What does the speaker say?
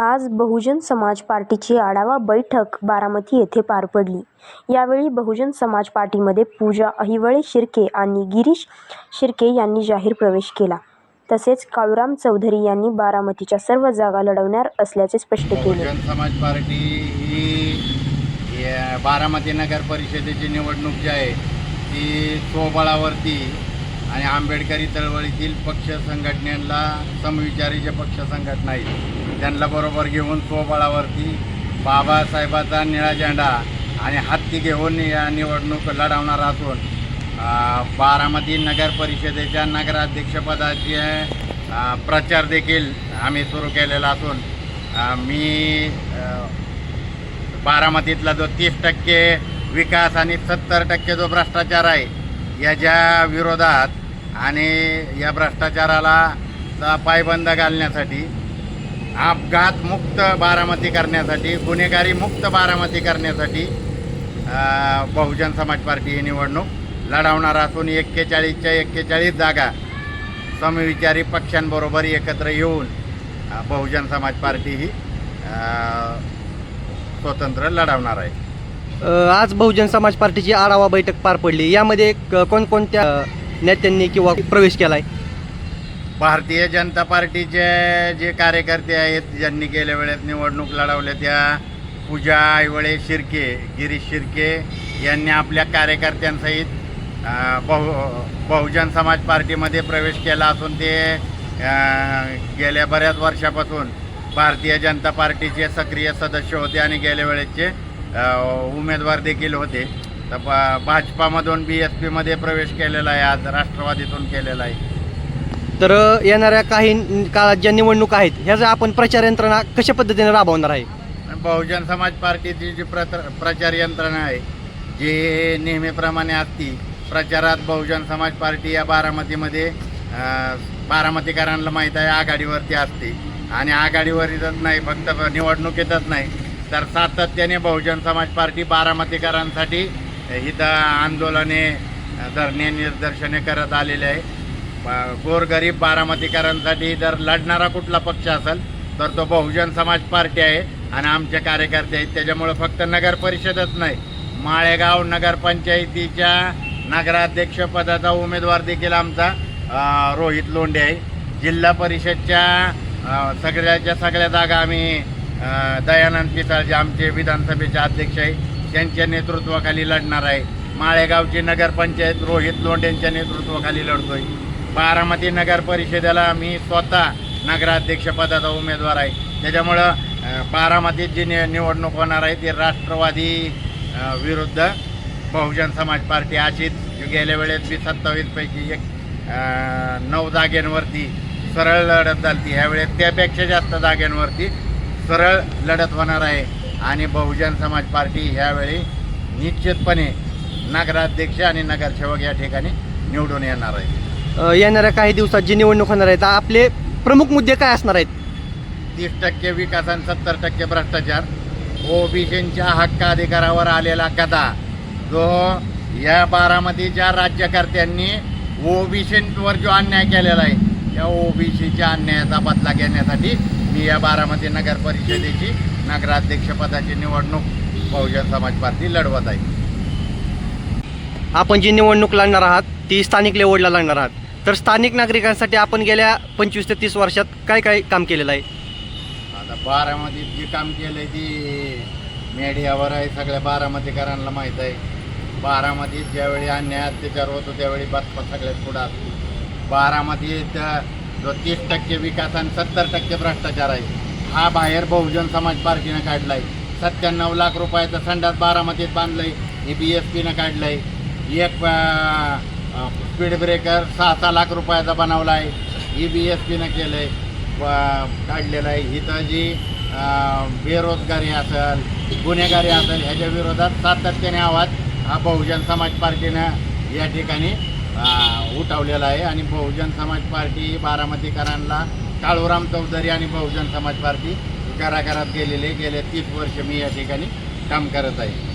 आज बहुजन समाज पार्टीची आढावा बैठक बारामती येथे पार पडली. यावेळी बहुजन समाज पार्टीमध्ये पूजा अहिवळे शिर्के आणि गिरीश शिर्के यांनी जाहीर प्रवेश केला. तसेच काळूराम चौधरी यांनी बारामतीच्या सर्व जागा लढवणार असल्याचे स्पष्ट केले. बहुजन समाज पार्टी ही या बारामती नगर परिषदेची निवडणूक जी आहे ती स्वबळावरती आणि आंबेडकरी चळवळीतील पक्ष संघटनेला समविचारी जे पक्ष संघटना आहेत. त्यांना बरोबर घेऊन स्वबळावरती बाबासाहेबाचा निळा झेंडा आणि हत्ती घेऊन या निवडणूक लढवणार असून बारामती नगर परिषदेच्या नगराध्यक्षपदाचे प्रचार देखील आम्ही सुरू केलेला असून मी बारामतीतला जो तीस टक्के विकास आणि सत्तर टक्के जो भ्रष्टाचार आहे याच्या विरोधात आणि या भ्रष्टाचाराला पायबंद घालण्यासाठी अपघात मुक्त बारामती करण्यासाठी गुन्हेगारी मुक्त बारामती करण्यासाठी बहुजन समाज पार्टी ही निवडणूक लढवणार असून एक्केचाळीसच्या एक्केचाळीस जागा समविचारी पक्षांबरोबर एकत्र येऊन बहुजन समाज पार्टी ही स्वतंत्र लढवणार आहे. आज बहुजन समाज पार्टीची आढावा बैठक पार पडली. यामध्ये क- कोणकोणत्या नेत्यांनी किंवा प्रवेश केला आहे भारतीय जनता पार्टीचे जे कार्यकर्ते आहेत ज्यांनी गेल्या वेळेत निवडणूक लढवल्या त्या पूजा आईवळे शिर्के गिरीश शिर्के यांनी आपल्या कार्यकर्त्यांसहित बहु बहुजन समाज पार्टीमध्ये प्रवेश केला असून ते गेल्या बऱ्याच वर्षापासून भारतीय जनता पार्टीचे सक्रिय सदस्य होते आणि गेल्या वेळेचे उमेदवार देखील होते. तर भाजपामधून बी एस पीमध्ये प्रवेश केलेला आहे आज राष्ट्रवादीतून केलेला आहे. तर येणाऱ्या काही काळात ज्या निवडणूक आहेत ह्याचा आपण प्रचार यंत्रणा कशा पद्धतीने राबवणार आहे? बहुजन समाज पार्टीची जी प्रत प्रचार यंत्रणा आहे जी नेहमीप्रमाणे असती प्रचारात बहुजन समाज पार्टी या बारामतीमध्ये बारामतीकरांना माहीत आहे आघाडीवरती असते. आणि आघाडीवरच नाही फक्त निवडणुकीतच नाही. तर सातत्याने बहुजन समाज पार्टी बारामतीकरांसाठी इथं आंदोलने धरणे निदर्शने करत आलेले आहे. गोरगरीब बारामतीकरांसाठी जर लढणारा कुठला पक्ष असेल तर तो बहुजन समाज पार्टी आहे आणि आमचे कार्यकर्ते आहेत. त्याच्यामुळं फक्त नगर परिषदच नाही माळेगाव नगरपंचायतीच्या नगराध्यक्षपदाचा उमेदवार देखील आमचा रोहित लोंढे आहे. जिल्हा परिषदच्या सगळ्याच्या सगळ्या जागा आम्ही दयानंद पिसाळ जे आमचे विधानसभेचे अध्यक्ष आहे. त्यांच्या नेतृत्वाखाली लढणार आहे. माळेगावची नगरपंचायत रोहित लोंढेंच्या नेतृत्वाखाली लढतोय. बारामती नगर परिषदेला मी स्वतः नगराध्यक्षपदाचा उमेदवार आहे. त्याच्यामुळं बारामतीत जी नि निवडणूक होणार आहे ती राष्ट्रवादी विरुद्ध बहुजन समाज पार्टी अशीच. गेल्या वेळेस मी सत्तावीसपैकी एक नऊ जागेंवरती सरळ लढत झाली ह्यावेळेस त्यापेक्षा जास्त जागेंवरती सरळ लढत होणार आहे. आणि बहुजन समाज पार्टी ह्यावेळी निश्चितपणे नगराध्यक्ष आणि नगरसेवक या ठिकाणी निवडून येणार आहे. येणाऱ्या काही दिवसात जी निवडणूक होणार आहेत आपले प्रमुख मुद्दे काय असणार आहेत? तीस टक्के विकास आणि सत्तर टक्के भ्रष्टाचार. ओबीसींच्या हक्क अधिकारावर आलेला गदा जो या बारामतीच्या राज्यकर्त्यांनी ओबीसींवर जो अन्याय केलेला आहे त्या ओबीसीच्या अन्यायाचा बदला घेण्यासाठी मी या बारामती नगर परिषदेची नगराध्यक्षपदाची निवडणूक बहुजन समाज पार्टी लढवत आहे. आपण जी निवडणूक लढणार आहात ती स्थानिक लेवलला लागणार आहात. तर स्थानिक नागरिकांसाठी आपण गेल्या पंचवीस ते तीस वर्षात काय काय काम केलेलं आहे? आता बारामतीत जे काम केलंय ती मीडियावर आहे सगळ्या बारामतीकरांना माहीत आहे. बारामतीत ज्यावेळी अन्याय अत्याचार होतो त्यावेळी बातम्या सगळ्यात पुढं असतो. बारामतीत जो तीस टक्के विकास आणि सत्तर टक्के भ्रष्टाचार आहे हा बाहेर बहुजन समाज पार्टीनं काढला आहे सत्त्याण्णव लाख रुपयाचा संडास बारामतीत बांधलं आहे हे बी एस पीनं काढलं आहे एक स्पीड ब्रेकर सहा सहा लाख रुपयाचा बनवला आहे. ई बी एस पीनं केलं आहे काढलेलं आहे. इथं जी बेरोजगारी असेल गुन्हेगारी असेल ह्याच्या विरोधात सातत्याने आवाज हा बहुजन समाज पार्टीनं या ठिकाणी उठवलेला आहे. आणि बहुजन समाज पार्टी बारामतीकरांना काळूराम चौधरी आणि बहुजन समाज पार्टी घराघरात गेलेले गेले तीस वर्ष मी या ठिकाणी काम करत आहे.